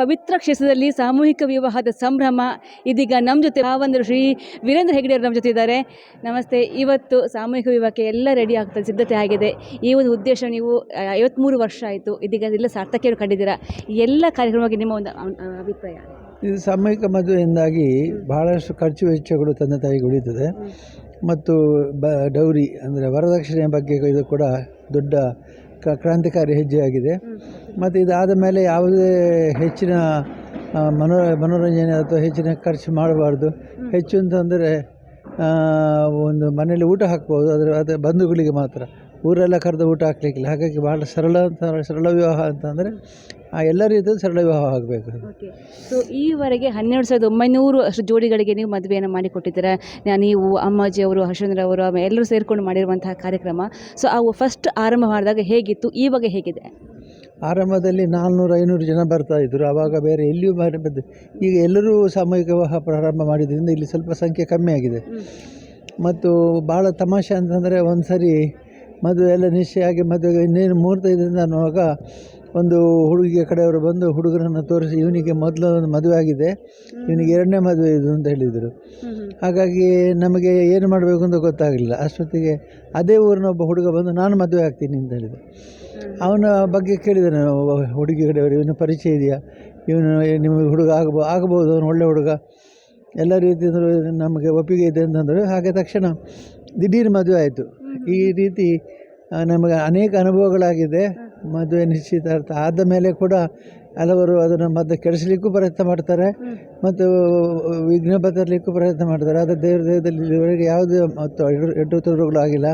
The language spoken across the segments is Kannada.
ಪವಿತ್ರ ಕ್ಷೇತ್ರದಲ್ಲಿ ಸಾಮೂಹಿಕ ವಿವಾಹದ ಸಂಭ್ರಮ. ಇದೀಗ ನಮ್ಮ ಜೊತೆ ಭಾವಂದರು ಶ್ರೀ ವೀರೇಂದ್ರ ಹೆಗ್ಡೆಯವರು ನಮ್ಮ ಜೊತೆ ಇದ್ದಾರೆ. ನಮಸ್ತೆ. ಇವತ್ತು ಸಾಮೂಹಿಕ ವಿವಾಹಕ್ಕೆ ಎಲ್ಲ ರೆಡಿ ಆಗ್ತದೆ ಸಿದ್ಧತೆ ಆಗಿದೆ. ಈ ಒಂದು ಉದ್ದೇಶ ನೀವು ಐವತ್ತ್ಮೂರು ವರ್ಷ ಆಯಿತು. ಇದೀಗ ಎಲ್ಲ ಸಾರ್ಥಕ್ಯ ಕಂಡಿದ್ದೀರಾ? ಈ ಎಲ್ಲ ಕಾರ್ಯಕ್ರಮಕ್ಕೆ ನಿಮ್ಮ ಒಂದು ಅಭಿಪ್ರಾಯ? ಇದು ಸಾಮೂಹಿಕ ಮದುವೆಯಿಂದಾಗಿ ಬಹಳಷ್ಟು ಖರ್ಚು ವೆಚ್ಚಗಳು ತಂದೆ ತಾಯಿಗೆ ಉಳಿತದೆ. ಮತ್ತು ಬ ಡೌರಿ ಅಂದರೆ ವರದಕ್ಷಿಣೆಯ ಬಗ್ಗೆ ಇದು ಕೂಡ ದೊಡ್ಡ ಕ ಕ್ರಾಂತಿಕಾರಿ ಹೆಜ್ಜೆಯಾಗಿದೆ ಮತ್ತು ಇದಾದ ಮೇಲೆ ಯಾವುದೇ ಹೆಚ್ಚಿನ ಮನೋ, ಮನೋರಂಜನೆ ಅಥವಾ ಹೆಚ್ಚಿನ ಖರ್ಚು ಮಾಡಬಾರ್ದು. ಹೆಚ್ಚು ಅಂತಂದರೆ ಒಂದು ಮನೆಯಲ್ಲಿ ಊಟ ಹಾಕ್ಬೋದು. ಆದರೆ ಅದು ಬಂಧುಗಳಿಗೆ ಮಾತ್ರ. ಊರೆಲ್ಲ ಕರೆದು ಊಟ ಹಾಕಲಿಕ್ಕಿಲ್ಲ. ಹಾಗಾಗಿ ಭಾಳ ಸರಳ ಅಂತ, ಸರಳ ವಿವಾಹ ಅಂತಂದರೆ ಎಲ್ಲ ರೀತಿಯಲ್ಲಿ ಸರಳ ವಿವಾಹ ಆಗಬೇಕು. ಓಕೆ ಸೊ ಈವರೆಗೆ ಹನ್ನೆರಡು ಸಾವಿರದ ಒಂಬೈನೂರು ಅಷ್ಟು ಜೋಡಿಗಳಿಗೆ ನೀವು ಮದುವೆಯನ್ನು ಮಾಡಿಕೊಟ್ಟಿದ್ದೀರಾ. ನಾನು ನೀವು ಅಮ್ಮಾಜಿ ಅವರು ಹರ್ಷೇಂದ್ರ ಅವರು ಆಮೇಲೆ ಎಲ್ಲರೂ ಸೇರಿಕೊಂಡು ಮಾಡಿರುವಂತಹ ಕಾರ್ಯಕ್ರಮ. ಸೊ ಅವು ಫಸ್ಟ್ ಆರಂಭ ಮಾಡಿದಾಗ ಹೇಗಿತ್ತು? ಇವಾಗ ಹೇಗಿದೆ? ಆರಂಭದಲ್ಲಿ ನಾಲ್ನೂರು ಐನೂರು ಜನ ಬರ್ತಾ ಇದ್ದರು ಆವಾಗ ಬೇರೆ ಎಲ್ಲಿಯೂ ಮಾಡಿ ಬಂದು ಈಗ ಎಲ್ಲರೂ ಸಾಮೂಹಿಕ ವಿವಾಹ ಪ್ರಾರಂಭ ಮಾಡಿದ್ದರಿಂದ ಇಲ್ಲಿ ಸ್ವಲ್ಪ ಸಂಖ್ಯೆ ಕಮ್ಮಿ ಆಗಿದೆ. ಮತ್ತು ಭಾಳ ತಮಾಷೆ ಅಂತಂದರೆ ಒಂದು ಸರಿ ಮದುವೆ ಎಲ್ಲ ನಿಶ್ಚಯ ಆಗಿ ಮದುವೆಗೆ ಇನ್ನೇನು ಮುಹೂರ್ತ ಇದರಿಂದ ಅನ್ನುವಾಗ ಒಂದು ಹುಡುಗಿಯ ಕಡೆಯವರು ಬಂದು ಹುಡುಗರನ್ನು ತೋರಿಸಿ ಇವನಿಗೆ ಮೊದಲು ಒಂದು ಮದುವೆ ಆಗಿದೆ ಇವನಿಗೆ ಎರಡನೇ ಮದುವೆ ಇದು ಅಂತ ಹೇಳಿದರು. ಹಾಗಾಗಿ ನಮಗೆ ಏನು ಮಾಡಬೇಕು ಅಂತ ಗೊತ್ತಾಗಲಿಲ್ಲ. ಅಷ್ಟೊತ್ತಿಗೆ ಅದೇ ಊರಿನ ಒಬ್ಬ ಹುಡುಗ ಬಂದು ನಾನು ಮದುವೆ ಆಗ್ತೀನಿ ಅಂತ ಹೇಳಿದ. ಅವನ ಬಗ್ಗೆ ಕೇಳಿದೆ ನಾನು ಒಬ್ಬ ಹುಡುಗಿ ಕಡೆಯವರು ಇವನು ಪರಿಚಯ ಇದೆಯಾ? ಇವನು ನಿಮಗೆ ಹುಡುಗ ಆಗ್ಬೋ ಆಗ್ಬೋದು ಅವನು ಒಳ್ಳೆ ಹುಡುಗ. ಎಲ್ಲ ರೀತಿಯಿಂದಲೂ ನಮಗೆ ಒಪ್ಪಿಗೆ ಇದೆ ಅಂತಂದರು. ಹಾಗೆ ತಕ್ಷಣ ದಿಢೀರ್ ಮದುವೆ ಆಯಿತು. ಈ ರೀತಿ ನಮಗೆ ಅನೇಕ ಅನುಭವಗಳಾಗಿದೆ. ಮದುವೆ ನಿಶ್ಚಿತಾರ್ಥ ಆದ ಮೇಲೆ ಕೂಡ ಹಲವರು ಅದನ್ನು ಮತ್ತೆ ಕೆಡಿಸಲಿಕ್ಕೂ ಪ್ರಯತ್ನ ಮಾಡ್ತಾರೆ. ಮತ್ತು ವಿಘ್ನ ಬದಲಿಕ್ಕೂ ಪ್ರಯತ್ನ ಮಾಡ್ತಾರೆ. ಆದರೆ ದೇವ್ರ ದೇವದಲ್ಲಿ ಇದುವರೆಗೆ ಯಾವುದೇ ಮತ್ತು ಎಡು ಎಡ್ಡು ತೊಡರುಗಳು ಆಗಿಲ್ಲ.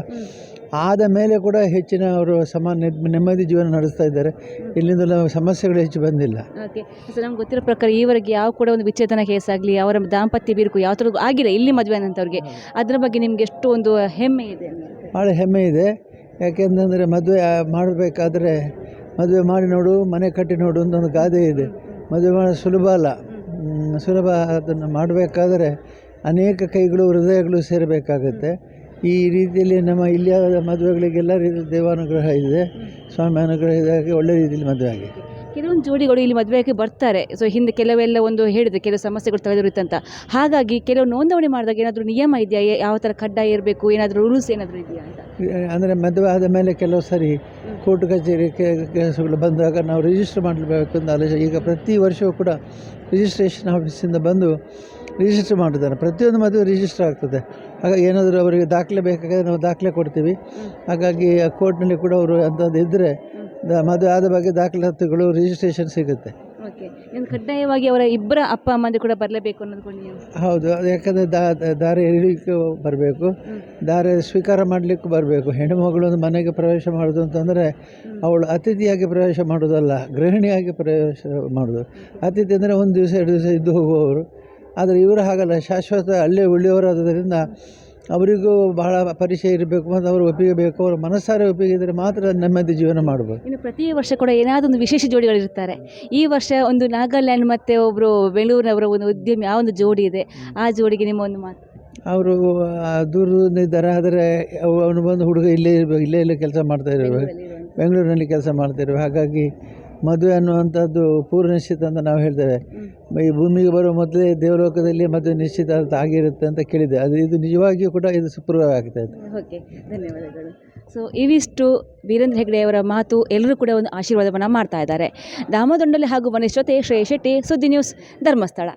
ಆದ ಮೇಲೆ ಕೂಡ ಹೆಚ್ಚಿನ ಅವರು ಸಮಾನ ನೆಮ್ಮದಿ- ನೆಮ್ಮದಿ ಜೀವನ ನಡೆಸ್ತಾ ಇದ್ದಾರೆ. ಇಲ್ಲಿಂದ ಸಮಸ್ಯೆಗಳು ಹೆಚ್ಚು ಬಂದಿಲ್ಲ. ಓಕೆ. ಸೊ ನಮ್ಗೆ ಗೊತ್ತಿರೋ ಪ್ರಕಾರ ಈವರೆಗೆ ಯಾವ ಕೂಡ ಒಂದು ವಿಚ್ಛೇದನ ಕೇಸ್ ಆಗಲಿ ಅವರ ದಾಂಪತ್ಯ ಬಿರುಕು ಯಾವ ಥರ ಆಗಿಲ್ಲ. ಇಲ್ಲಿ ಮದುವೆ ಅನ್ನೋಂಥವ್ರಿಗೆ ಅದರ ಬಗ್ಗೆ ನಿಮ್ಗೆ ಎಷ್ಟು ಒಂದು ಹೆಮ್ಮೆ ಇದೆ. ಭಾಳ ಹೆಮ್ಮೆ ಇದೆ. ಯಾಕೆಂತಂದರೆ ಮದುವೆ ಮಾಡಬೇಕಾದ್ರೆ ಮದುವೆ ಮಾಡಿ ನೋಡು, ಮನೆ ಕಟ್ಟಿ ನೋಡು ಅಂತ ಒಂದು ಗಾದೆ ಇದೆ. ಮದುವೆ ಮಾಡೋದು ಸುಲಭ ಅಲ್ಲ. ಸುಲಭ ಅದನ್ನು ಮಾಡಬೇಕಾದ್ರೆ ಅನೇಕ ಕೈಗಳು, ಹೃದಯಗಳು ಸೇರಬೇಕಾಗುತ್ತೆ. ಈ ರೀತಿಯಲ್ಲಿ ನಮ್ಮ ಇಲ್ಲಿಯ ಮದುವೆಗಳಿಗೆಲ್ಲ ರೀತಿಯಲ್ಲಿ ದೇವಾನುಗ್ರಹ ಇದೆ. ಸ್ವಾಮಿ ಅನುಗ್ರಹ ಇದಾಗಿ ಒಳ್ಳೆ ರೀತಿಯಲ್ಲಿ ಮದುವೆ ಆಗಿದೆ. ಕೆಲವೊಂದು ಜೋಡಿಗಳು ಇಲ್ಲಿ ಮದುವೆಗೆ ಬರ್ತಾರೆ. ಸೊ ಹಿಂದೆ ಕೆಲವೆಲ್ಲ ಒಂದು ಹೇಳಿದೆ ಕೆಲವು ಸಮಸ್ಯೆಗಳು ತಲೆದೋರಿತ್ತಂತ. ಹಾಗಾಗಿ ಕೆಲವು ನೋಂದಣಿ ಮಾಡಿದಾಗ ಏನಾದರೂ ನಿಯಮ ಇದೆಯಾ? ಯಾವ ಥರ ಕಡ್ಡಾಯ ಇರಬೇಕು? ಏನಾದರೂ ರೂಲ್ಸ್ ಏನಾದರೂ ಇದೆಯಾ ಅಂತ? ಅಂದರೆ ಮದುವೆ ಆದ ಮೇಲೆ ಕೆಲವು ಸರಿ ಕೋರ್ಟ್ ಕಚೇರಿ ಕೆಲಸಗಳು ಬಂದಾಗ ನಾವು ರಿಜಿಸ್ಟರ್ ಮಾಡಬೇಕು ಅಂತ ಆಲೋಚನೆ. ಈಗ ಪ್ರತಿ ವರ್ಷವೂ ಕೂಡ ರಿಜಿಸ್ಟ್ರೇಷನ್ ಆಫೀಸಿಂದ ಬಂದು ರಿಜಿಸ್ಟರ್ ಮಾಡಿದ್ದಾರೆ ಪ್ರತಿಯೊಂದು ಮದುವೆ ರಿಜಿಸ್ಟರ್ ಆಗ್ತದೆ. ಹಾಗಾಗಿ ಏನಾದರೂ ಅವರಿಗೆ ದಾಖಲೆ ಬೇಕಾದರೆ ನಾವು ದಾಖಲೆ ಕೊಡ್ತೀವಿ. ಹಾಗಾಗಿ ಕೋರ್ಟ್ನಲ್ಲಿ ಕೂಡ ಅವರು ಅಂಥದ್ದು ಇದ್ದರೆ ಮದುವೆ ಆದ ಬಗ್ಗೆ ದಾಖಲಾತಿಗಳು ರಿಜಿಸ್ಟ್ರೇಷನ್ ಸಿಗುತ್ತೆ. ಓಕೆ ಇನ್ನು ಕಡ್ಡಾಯವಾಗಿ ಅವರ ಇಬ್ಬರ ಅಪ್ಪ ಅಮ್ಮಂದು ಕೂಡ ಬರಲೇಬೇಕು ಅನ್ನೋದು ಹೌದು. ಅದು ಯಾಕಂದರೆ ದಾ ದಾರಿ ಎಳಿಲಿಕ್ಕೆ ಬರಬೇಕು. ದಾರಿ ಸ್ವೀಕಾರ ಮಾಡಲಿಕ್ಕೂ ಬರಬೇಕು. ಹೆಣ್ಣುಮಗಳು ಒಂದು ಮನೆಗೆ ಪ್ರವೇಶ ಮಾಡೋದು ಅಂತಂದರೆ ಅವಳು ಅತಿಥಿಯಾಗಿ ಪ್ರವೇಶ ಮಾಡೋದಲ್ಲ ಗೃಹಿಣಿಯಾಗಿ ಪ್ರವೇಶ ಮಾಡೋದು. ಅತಿಥಿ ಅಂದರೆ ಒಂದು ದಿವಸ ಎರಡು ದಿವಸ ಇದ್ದು ಹೋಗುವವರು. ಆದರೆ ಇವರು ಹಾಗಲ್ಲ. ಶಾಶ್ವತ ಅಲ್ಲೇ ಉಳಿಯವರಾದ್ದರಿಂದ ಅವರಿಗೂ ಬಹಳ ಪರಿಚಯ ಇರಬೇಕು ಮತ್ತು ಅವರು ಒಪ್ಪಿಗೆ ಬೇಕು ಅವರ ಮನಸ್ಸಾರೆ ಒಪ್ಪಿಗೆ ಇದ್ದರೆ ಮಾತ್ರ ನೆಮ್ಮದಿ ಜೀವನ ಮಾಡ್ಬೋದು. ಇನ್ನು ಪ್ರತಿ ವರ್ಷ ಕೂಡ ಏನಾದರೂ ಒಂದು ವಿಶೇಷ ಜೋಡಿಗಳಿರ್ತಾರೆ ಈ ವರ್ಷ ಒಂದು ನಾಗಾಲ್ಯಾಂಡ್ ಮತ್ತು ಒಬ್ಬರು ಬೆಂಗಳೂರಿನವರ ಒಂದು ಉದ್ಯಮಿ ಆ ಒಂದು ಜೋಡಿ ಇದೆ. ಆ ಜೋಡಿಗೆ ನಿಮ್ಮ ಒಂದು ಮಾತು. ಅವರು ದೂರದಿಂದ ಇದ್ದಾರೆ ಆದರೆ ಅವ- ಅವನು ಬಂದು ಹುಡುಗ ಇಲ್ಲೇ ಇರಬೇಕು ಇಲ್ಲೇ ಇಲ್ಲೇ ಕೆಲಸ ಮಾಡ್ತಾ ಇರಬೇಕು ಬೆಂಗಳೂರಿನಲ್ಲಿ ಕೆಲಸ ಮಾಡ್ತಾ ಇರಬೇಕು ಹಾಗಾಗಿ ಮದುವೆ ಅನ್ನುವಂಥದ್ದು ಪೂರ್ವ ನಿಶ್ಚಿತ ಅಂತ ನಾವು ಹೇಳ್ತೇವೆ. ಈ ಭೂಮಿಗೆ ಬರುವ ಮೊದಲೇ ದೇವಲೋಕದಲ್ಲಿ ಮದುವೆ ನಿಶ್ಚಿತ ಅಂತ ಆಗಿರುತ್ತೆ ಅಂತ ಕೇಳಿದೆ ಅದು ಇದು ನಿಜವಾಗಿಯೂ ಕೂಡ ಇದು ಸುಪ್ರೂವ್ ಆಗ್ತಾ ಇದೆ ಓಕೆ ಧನ್ಯವಾದಗಳು. ಸೊ ಇವಿಷ್ಟು ವೀರೇಂದ್ರ ಹೆಗ್ಡೆಯವರ ಮಾತು ಎಲ್ಲರೂ ಕೂಡ ಒಂದು ಆಶೀರ್ವಾದವನ್ನು ಮಾಡ್ತಾ ಇದ್ದಾರೆ. ದಾಮೋದೊಂಡಲ್ಲಿ ಹಾಗೂ ಮನೀಶ್ ಜೊತೆ ಶ್ರೇಯ್ ಶೆಟ್ಟಿ ಸುದ್ದಿ ನ್ಯೂಸ್ ಧರ್ಮಸ್ಥಳ.